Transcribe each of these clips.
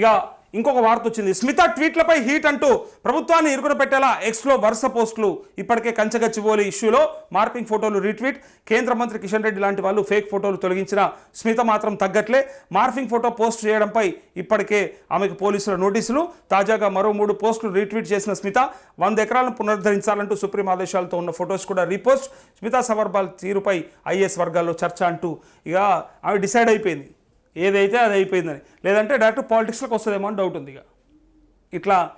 ఇక ఇంకొక వార్త వచ్చింది. స్మిత ట్వీట్లపై హీట్ అంటూ ప్రభుత్వాన్ని ఇరుకున పెట్టేలా ఎక్స్లో వరుస పోస్టులు ఇప్పటికే కంచగచ్చిబోలి ఇష్యూలో మార్పింగ్ ఫోటోలు రీట్వీట్. కేంద్ర మంత్రి కిషన్ రెడ్డి లాంటి వాళ్ళు ఫేక్ ఫోటోలు తొలగించిన స్మిత మాత్రం తగ్గట్లే. మార్పింగ్ ఫోటో పోస్ట్ చేయడంపై ఇప్పటికే ఆమెకు పోలీసుల నోటీసులు. తాజాగా మరో మూడు పోస్టులు రీట్వీట్ చేసిన స్మిత వంద ఎకరాలను పునరుద్ధరించాలంటూ సుప్రీం ఆదేశాలతో ఉన్న ఫొటోస్ కూడా రీపోస్ట్. స్మితా సబర్బాల్ తీరుపై ఐఏఎస్ వర్గాల్లో చర్చ అంటూ ఇక ఆమె డిసైడ్ అయిపోయింది. ఏదైతే అది అయిపోయిందని. లేదంటే డైరెక్ట్ పాలిటిక్స్లోకి వస్తుందేమో అని డౌట్ ఉంది ఇక. ఇట్లా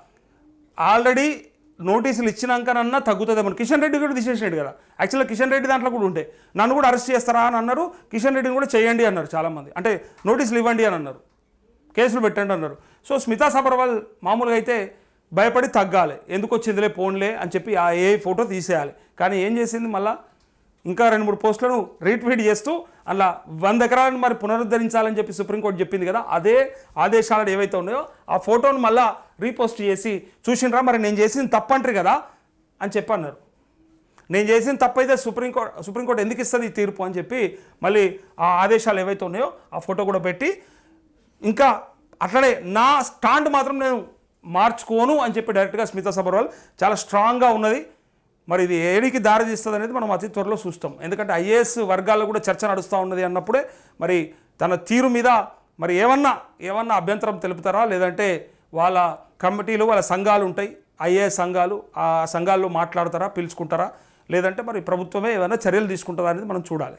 ఆల్రెడీ నోటీసులు ఇచ్చినాకనన్నా తగ్గుతుందేమో కిషన్ రెడ్డి కూడా తీసేసాడు కదా. యాక్చువల్గా కిషన్ రెడ్డి దాంట్లో కూడా ఉంటే. నన్ను కూడా అరెస్ట్ చేస్తారా అని అన్నారు. కిషన్ రెడ్డిని కూడా చేయండి అన్నారు చాలామంది. అంటే నోటీసులు ఇవ్వండి అని అన్నారు. కేసులు పెట్టండి అన్నారు. సో స్మితా సబర్వాల్ మామూలుగా అయితే భయపడి తగ్గాలి. ఎందుకు వచ్చిందిలే ఫోన్లే అని చెప్పి ఆ ఏ ఫోటో తీసేయాలి. కానీ ఏం చేసింది మళ్ళీ? ఇంకా రెండు మూడు పోస్టులను రీట్వీట్ చేస్తూ అలా వంద ఎకరాలను మరి పునరుద్ధరించాలని చెప్పి సుప్రీంకోర్టు చెప్పింది కదా అదే ఆదేశాలు ఏవైతే ఉన్నాయో ఆ ఫోటోను మళ్ళా రీపోస్ట్ చేసి చూసిండ్రా మరి నేను చేసింది తప్పంటారు కదా అని చెప్పి అన్నారు. నేను చేసిన తప్పైతే సుప్రీంకోర్టు సుప్రీంకోర్టు ఎందుకు ఇస్తుంది ఈ తీర్పు అని చెప్పి మళ్ళీ ఆ ఆదేశాలు ఏవైతే ఉన్నాయో ఆ ఫోటో కూడా పెట్టి ఇంకా అట్లనే నా స్టాండ్ మాత్రం నేను మార్చుకోను అని చెప్పి డైరెక్ట్గా స్మితా సబర్వాల్ చాలా స్ట్రాంగ్గా ఉన్నది. మరి ఇది ఏడికి దారి తీస్తుంది అనేది మనం అతి త్వరలో చూస్తాం. ఎందుకంటే ఐఏఎస్ వర్గాల్లో కూడా చర్చ నడుస్తూ ఉన్నది అన్నప్పుడే మరి తన తీరు మీద మరి ఏమన్నా ఏమన్నా అభ్యంతరం తెలుపుతారా? లేదంటే వాళ్ళ కమిటీలు వాళ్ళ సంఘాలు ఉంటాయి. ఐఏఎస్ సంఘాలు ఆ సంఘాల్లో మాట్లాడతారా పిలుచుకుంటారా? లేదంటే మరి ప్రభుత్వమే ఏమైనా చర్యలు తీసుకుంటారా అనేది మనం చూడాలి.